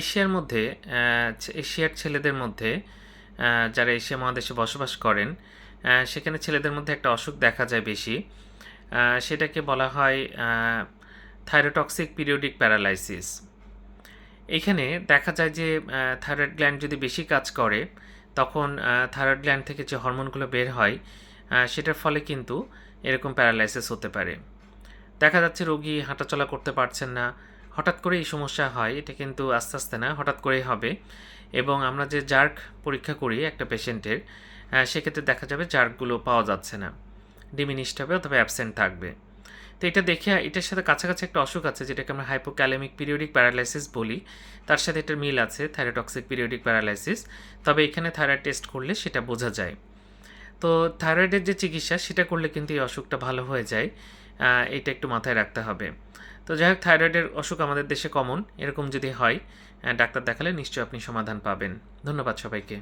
এশিয়ার মধ্যে এশিয়ার ছেলেদের মধ্যে যারা এশিয়া মহাদেশে বসবাস করেন সেখানে ছেলেদের মধ্যে একটা অসুখ দেখা যায় বেশি। সেটাকে বলা হয় থাইরোটক্সিক পিরিয়ডিক প্যারালাইসিস এখানে দেখা যায় যে থাইরয়েড গ্ল্যান্ড যদি বেশি কাজ করে, তখন থাইরয়েড গ্ল্যান্ড থেকে যে হরমোনগুলো বের হয় সেটার ফলে কিন্তু এরকম প্যারালাইসিস হতে পারে। দেখা যাচ্ছে রোগী হাঁটাচলা করতে পারছেন না হঠাৎ করে এই সমস্যা হয়, এটা কিন্তু আস্তে আস্তে না, হঠাৎ করেই হবে। এবং আমরা যে জার্ক পরীক্ষা করি একটা পেশেন্টের সেক্ষেত্রে দেখা যাবে জার্কগুলো পাওয়া যাচ্ছে না। ডিমিনিশড হবে অথবা অ্যাবসেন্ট থাকবে। তো এটা দেখে, এটার সাথে কাছাকাছি একটা অসুখ আছে, যেটাকে আমরা হাইপোক্যালেমিক পিরিয়ডিক প্যারালাইসিস বলি। তার সাথে এটার মিল আছে থাইরোটক্সিক পিরিয়ডিক প্যারালাইসিস। তবে এখানে থাইরয়েড টেস্ট করলে সেটা বোঝা যায়। তো থাইরয়েডের যে চিকিৎসা, সেটা করলে কিন্তু এই অসুখটা ভালো হয়ে যায়। এটা একটু মাথায় রাখতে হবে। তো যাই হোক থাইরয়েডের অসুখ আমাদের দেশে কমন এরকম যদি হয় ডাক্তার দেখালে নিশ্চয়ই আপনি সমাধান পাবেন। ধন্যবাদ সবাইকে।